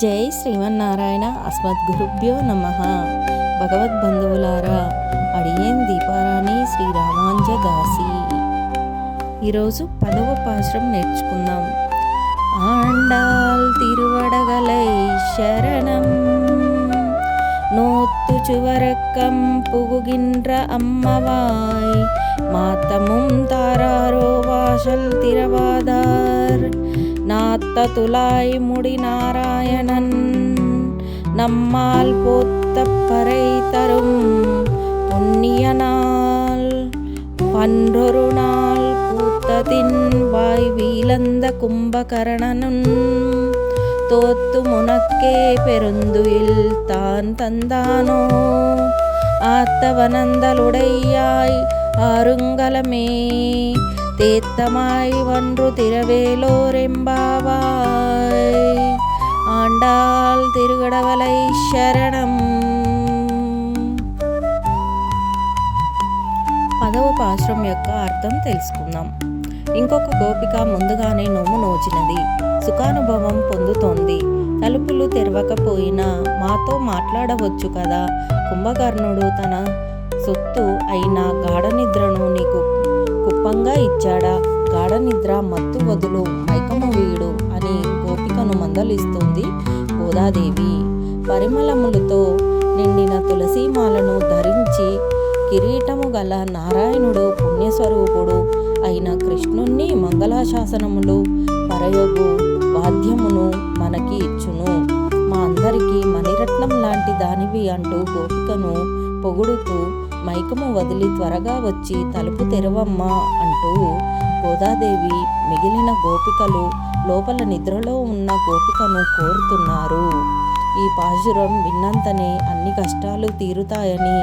జై శ్రీమన్నారాయణ అస్మద్గురుభ్యో నమ భగవద్బంధువులారా అడియేన్ దీపారాణి శ్రీరామాంజ దాసి ఈరోజు పదవ పాశ్రం నేర్చుకుందాం ఆండాల్ తిరువడగలై శరణం நோத்து சுவரக்கம் புகுகின்ற அம்மவாய் மாத்தமும் தாராரோ வாசல் திரவாதார் நாத்த துலாய் முடி நாராயணன். நம்மால் போத்த பறை தரும் புண்ணிய நாள் பன்றொரு நாள் பூத்ததின் வாய் வீழந்த கும்பகரணனும் தோத்து முனக்கே பெருந்துயில் தான் தந்தானோ. ஆத்தவனந்தலுடையாய் ஆருங்கலமே தேத்தமாய் வன்று திரவேலோரெம்பாவாய் ஆண்டாள் తిరుగడవలై శరణం పదవ పాశ్రం యొక్క అర్థం తెలుసుకుందాం ఇంకొక గోపిక ముందుగానే నోము నోచినది సుఖానుభవం పొందుతోంది తలుపులు తెరవకపోయినా మాతో మాట్లాడవచ్చు కదా కుంభకర్ణుడు తన సొత్తు అయిన గాఢ నిద్రను నీకు వచ్చాడా గాఢనిద్ర గాఢ నిద్ర మత్తు వదులు మైకము వీడు అని గోపికను మందలిస్తుంది గోదాదేవి. పరిమళములతో నిండిన తులసీమాలను ధరించి కిరీటము గల నారాయణుడు పుణ్యస్వరూపుడు అయిన కృష్ణుణ్ణి మంగళాశాసనములు పరయోగు వాద్యమును మనకి ఇచ్చును. మా అందరికీ మణిరత్నం లాంటి దానివి అంటూ గోపికను పొగుడుతూ మైకము వదిలి త్వరగా వచ్చి తలుపు తెరవమ్మా అంటూ గోదాదేవి మిగిలిన గోపికలు లోపల నిద్రలో ఉన్న గోపికను కోరుతున్నారు. ఈ పాశురం విన్నంతనే అన్ని కష్టాలు తీరుతాయని